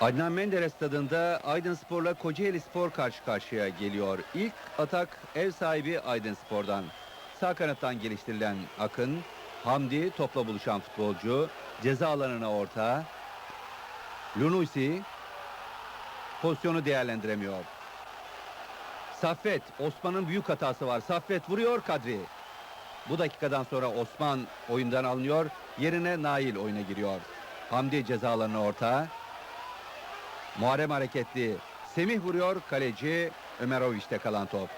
Adnan Menderes stadında Aydınspor'la Kocaeli Spor karşı karşıya geliyor. İlk atak ev sahibi Aydınspor'dan. Sağ kanattan geliştirilen Akın, Hamdi topla buluşan futbolcu, ceza alanına orta. Lunusi pozisyonu değerlendiremiyor. Saffet, Osman'ın büyük hatası var. Saffet vuruyor Kadri. Bu dakikadan sonra Osman oyundan alınıyor. Yerine Nail oyuna giriyor. Hamdi ceza alanına orta. Muharrem hareketli. Semih vuruyor. Kaleci Ömeroviç'te kalan top.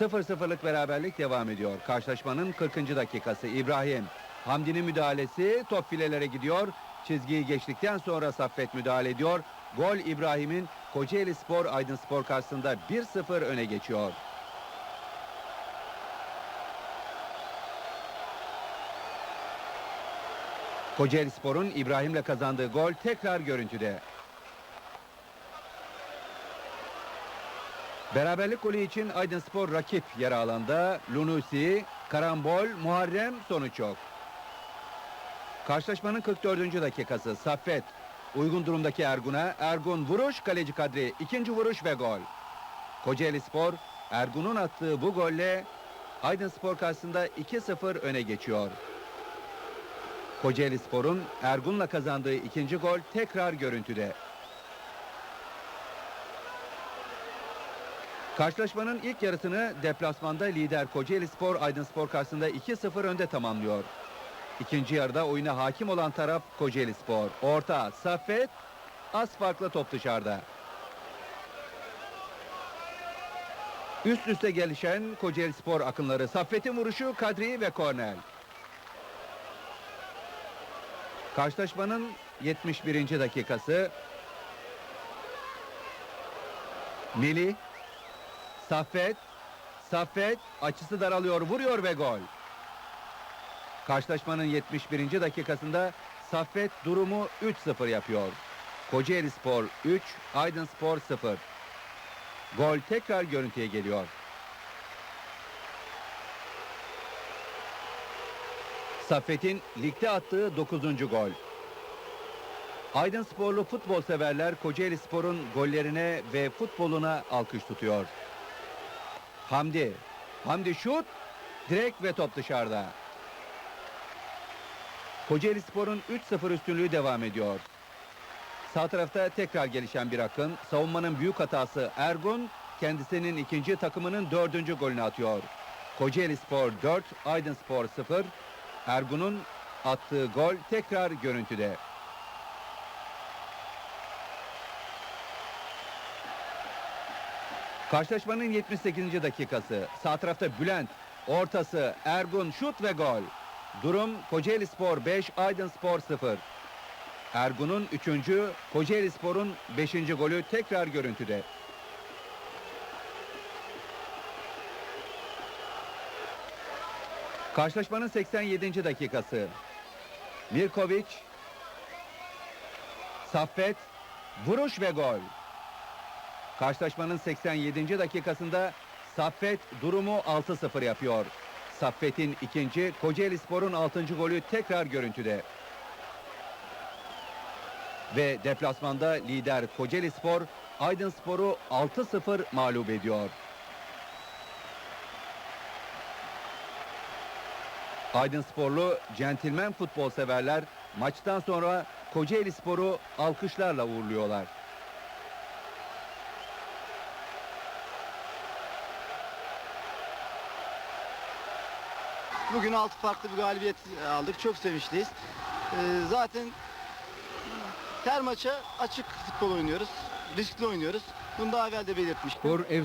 0-0'lık beraberlik devam ediyor. Karşılaşmanın 40. dakikası İbrahim. Hamdi'nin müdahalesi top filelere gidiyor. Çizgiyi geçtikten sonra Saffet müdahale ediyor. Gol İbrahim'in Kocaeli Spor Aydın Spor karşısında 1-0 öne geçiyor. Kocaeli Spor'un İbrahim'le kazandığı gol tekrar görüntüde. Beraberlik golü için Aydınspor rakip yer alanda Lunusi, Karambol, Muharrem sonuç yok. Karşılaşmanın 44. dakikası Saffet uygun durumdaki Ergun'a Ergun vuruş kaleci Kadri ikinci vuruş ve gol. Kocaeli Spor Ergun'un attığı bu golle Aydınspor karşısında 2-0 öne geçiyor. Kocaeli Spor'un Ergun'la kazandığı ikinci gol tekrar görüntüde. Karşılaşmanın ilk yarısını deplasmanda lider Kocaeli Spor Aydınspor karşısında 2-0 önde tamamlıyor. İkinci yarıda oyuna hakim olan taraf Kocaeli Spor. Orta, Saffet, az farklı top dışarıda. Üst üste gelişen Kocaeli Spor akınları. Saffet'in vuruşu Kadri ve Kornel. Karşılaşmanın 71. dakikası. Melih Saffet, Saffet açısı daralıyor, vuruyor ve gol. Karşılaşmanın 71. dakikasında Saffet durumu 3-0 yapıyor. Kocaeli Spor 3, Aydın Spor 0. Gol tekrar görüntüye geliyor. Saffet'in ligde attığı 9. gol. Aydın Sporlu futbol severler Kocaeli Spor'un gollerine ve futboluna alkış tutuyor. Hamdi. Hamdi şut. Direkt ve top dışarıda. Kocaeli Spor'un 3-0 üstünlüğü devam ediyor. Sağ tarafta tekrar gelişen bir akın. Savunmanın büyük hatası Ergun kendisinin ikinci takımının dördüncü golünü atıyor. Kocaeli Spor 4, Aydın Spor 0. Ergun'un attığı gol tekrar görüntüde. Karşılaşmanın 78. dakikası. Sağ tarafta Bülent, ortası Ergun şut ve gol. Durum Kocaeli Spor 5, Aydın Spor 0. Ergun'un 3. Kocaeli Spor'un 5. golü tekrar görüntüde. Karşılaşmanın 87. dakikası. Mirkovic, Saffet, vuruş ve gol. Karşılaşmanın 87. dakikasında Saffet durumu 6-0 yapıyor. Saffet'in ikinci, Kocaeli Spor'un 6. golü tekrar görüntüde. Ve deplasmanda lider Kocaeli Spor, Aydın Spor'u 6-0 mağlup ediyor. Aydın Sporlu centilmen futbol severler maçtan sonra Kocaeli Spor'u alkışlarla uğurluyorlar. Bugün altı farklı bir galibiyet aldık. Çok sevinçliyiz. Ee, zaten her maça açık futbol oynuyoruz. Riskli oynuyoruz. Bunu daha evvel de belirtmiştim. Spor ev